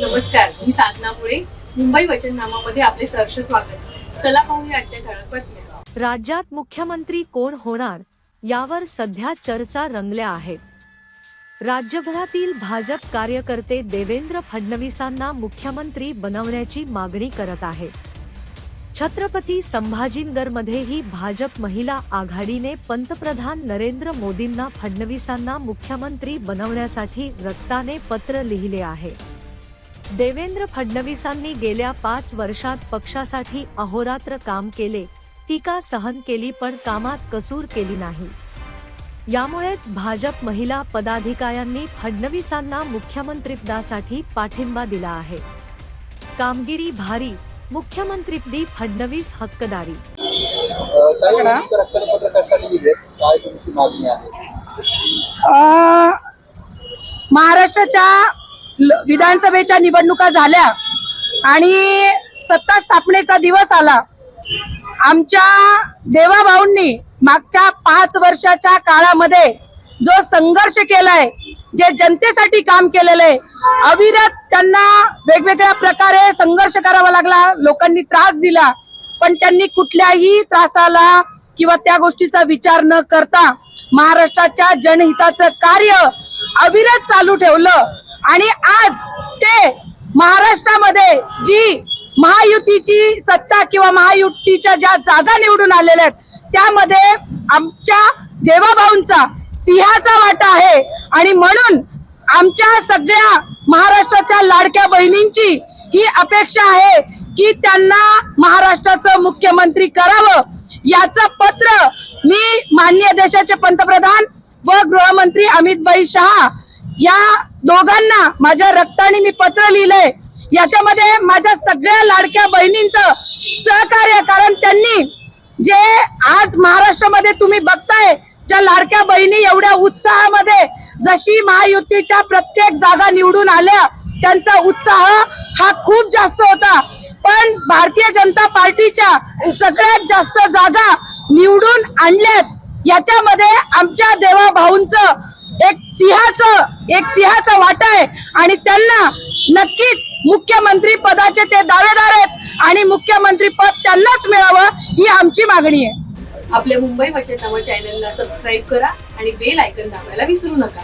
नमस्कार मी साधना मुळे. मुंबई वचननामामध्ये आपले सहर्ष स्वागत. चला पाहूया आजच्या ठळक बातम्या. राज्यात मुख्यमंत्री कोण होणार यावर सध्या चर्चा रंगल्या आहेत. राज्यभरातील भाजप कार्यकर्ते देवेंद्र फडणवीसांना मुख्यमंत्री बनवण्याची मागणी करत आहेत छत्रपती संभाजीनगरमध्येही भाजप महिला आघाडीने पंतप्रधान नरेंद्र मोदींना फडणवीसांना मुख्यमंत्री बनवण्यासाठी रक्ताने पत्र लिहिले आहे. देवेंद्र फडणवीसांनी गेल्या पाच वर्षात पक्षासाठी अहोरात्र काम केले. टीका सहन केली पण कामात कसूर केली नाही. यामुळेच भाजप महिला पदाधिकाऱ्यांनी फडणवीसांना मुख्यमंत्रीपदासाठी पाठिंबा दिला आहे. कामगिरी भारी मुख्यमंत्रीपदी फडणवीस हक्कदारी. महाराष्ट्राच्या विधानसभेच्या निवडणुका झाल्या आणि सत्ता स्थापनेचा दिवस आला. आमच्या देवाभाऊंनी मागच्या पाच वर्षाच्या काळामध्ये जो संघर्ष केलाय जे जनतेसाठी काम केलेलं आहे अविरत त्यांना वेगवेगळ्या प्रकारे संघर्ष करावा लागला लोकांनी त्रास दिला. पण त्यांनी कुठल्याही त्रासाला किंवा त्या गोष्टीचा विचार न करता महाराष्ट्राच्या जनहिताचं कार्य अविरत चालू ठेवलं. आणि आज ते महाराष्ट्रामध्ये जी महायुतीची सत्ता किंवा महायुतीच्या ज्या जागा निवडून आलेल्या आहेत त्यामध्ये आमच्या देवाभाऊंचा सिंहाचा वाटा आहे. आणि म्हणून आमच्या सगळ्या महाराष्ट्राच्या लाडक्या बहिणींची ही अपेक्षा आहे की त्यांना महाराष्ट्राचं मुख्यमंत्री करावं. याचं पत्र मी माननीय देशाचे पंतप्रधान व गृहमंत्री अमित भाई शहा या दोघांना माझ्या रक्ताने मी पत्र लिहिलंय. याच्यामध्ये माझ्या सगळ्या लाडक्या बहिणींचं सहकार्य कारण त्यांनी जे आज महाराष्ट्रामध्ये तुम्ही बघताय ज्या लाडक्या बहिणी एवढ्या उत्साहामध्ये जशी महायुतीच्या प्रत्येक जागा निवडून आल्या त्यांचा उत्साह हा खूप जास्त होता. पण भारतीय जनता पार्टीच्या सगळ्यात जास्त जागा निवडून आणल्यात. याच्यामध्ये आमच्या देवा भाऊंचं एक सिंहाचं एक सिंहाचा वाटा आहे. आणि त्यांना नक्कीच मुख्यमंत्री पदाचे ते दावेदार आहेत. आणि मुख्यमंत्री पद त्यांनाच मिळावं ही आमची मागणी आहे. आपल्या मुंबई वचननामा चॅनलला सबस्क्राईब करा आणि बेल आयकन दाबायला विसरू नका.